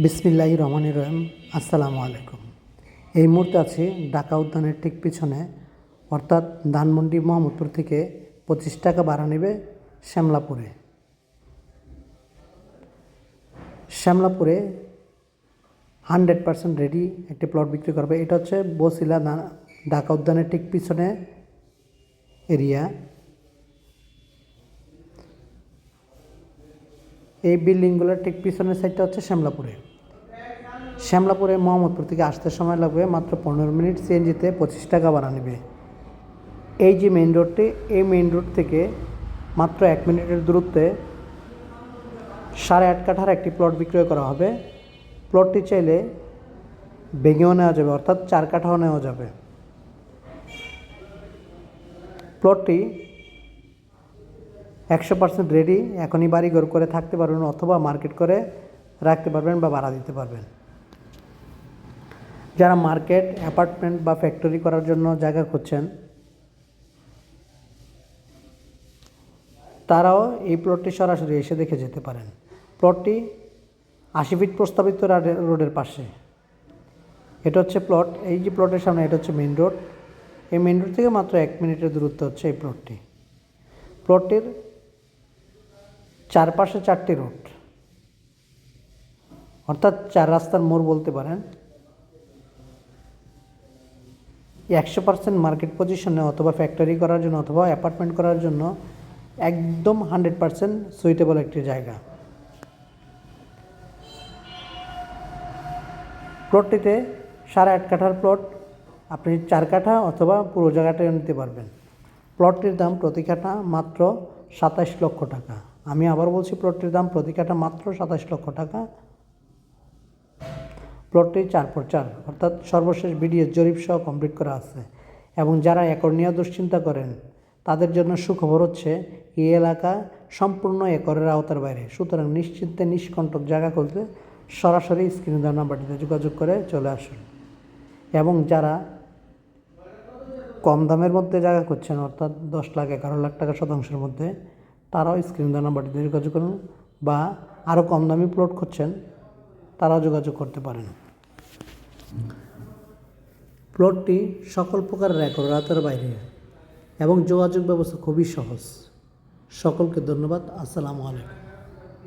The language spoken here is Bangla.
বিসমিল্লাহ রহমান রহিম, আসসালামু আলাইকুম। এই মুহূর্তে আছি ঢাকা উদ্যানের ঠিক পিছনে, অর্থাৎ ধানমন্ডি মোহাম্মদপুর থেকে পঁচিশ টাকা ভাড়া নেবে শ্যামলাপুরে। শ্যামলাপুরে হান্ড্রেড পার্সেন্ট রেডি একটি প্লট বিক্রি করবে। এটা হচ্ছে বসিলা ঢাকা উদ্যানের ঠিক পিছনে এরিয়া। এই বিল্ডিংগুলোর ঠিক পিছনের সাইডটা হচ্ছে শ্যামলাপুরে। শ্যামলাপুরে মোহাম্মদপুর থেকে আসতে সময় লাগবে মাত্র পনেরো মিনিট সিএনজিতে পঁচিশ টাকা ভাড়া নেবে। এই যে মেইন রোডটি এই মেইন রোড থেকে মাত্র এক মিনিটের দূরত্বে সাড়ে আট কাঠার একটি প্লট বিক্রয় করা হবে। প্লটটি চাইলে ভেঙেও নেওয়া যাবে, অর্থাৎ চার কাঠাও নেওয়া যাবে। প্লটটি একশো পার্সেন্ট রেডি এখনই বাড়ি ঘর করে থাকতে পারবেন অথবা মার্কেট করে রাখতে পারবেন বা ভাড়া দিতে পারবেন। যারা মার্কেট অ্যাপার্টমেন্ট বা ফ্যাক্টরি করার জন্য জায়গা খুঁজছেন, তারাও এই প্লটটি সরাসরি এসে দেখে যেতে পারেন। প্লটটি আশি ফিট প্রস্তাবিত রোডের পাশে। এটা হচ্ছে প্লট এই যে প্লটের সামনে এটা হচ্ছে মেন রোড এই মেন রোড থেকে মাত্র এক মিনিটের দূরত্ব হচ্ছে এই প্লটটি প্লটটির চারপাশে চারটি রোড। অর্থাৎ চার রাস্তার মোড় বলতে পারেন। একশো পার্সেন্ট মার্কেট পজিশনে অথবা ফ্যাক্টরি করার জন্য অথবা অ্যাপার্টমেন্ট করার জন্য একদম হান্ড্রেড পার্সেন্ট সুইটেবল একটি জায়গা। প্লটটিতে সাড়ে আট কাঠার প্লট। আপনি চার কাঠা অথবা পুরো জায়গাটা নিতে পারবেন। প্লটটির দাম প্রতি কাঠা মাত্র সাতাশ লক্ষ টাকা। আমি আবার বলছি প্লটটির দাম প্রতি কাঠা মাত্র সাতাশ লক্ষ টাকা। প্লটটি চার পর চার, অর্থাৎ সর্বশেষ বিডিএস জরিপ সহ কমপ্লিট করা আছে। এবং যারা একর নেওয়া দুশ্চিন্তা করেন, তাদের জন্য সুখবর হচ্ছে, এই এলাকা সম্পূর্ণ একরের আওতার বাইরে। সুতরাং নিশ্চিন্তে নিষ্কণ্টক জায়গা খুলতে সরাসরি স্ক্রিনে দেওয়া নাম্বারটিতে যোগাযোগ করে চলে আসুন। এবং যারা কম দামের মধ্যে জায়গা করছেন অর্থাৎ দশ লাখ, এগারো লাখ টাকা শতাংশের মধ্যে তারাও স্ক্রিন দেওয়া নাম্বারটিতে যোগাযোগ করুন বা আরও কম দামি প্লট করছেন তারাও যোগাযোগ করতে পারেন। প্লটটি সকল প্রকার রেকর্ড রাতের বাইরে এবং যোগাযোগ ব্যবস্থা খুবই সহজ। সকলকে ধন্যবাদ। আসসালামু আলাইকুম।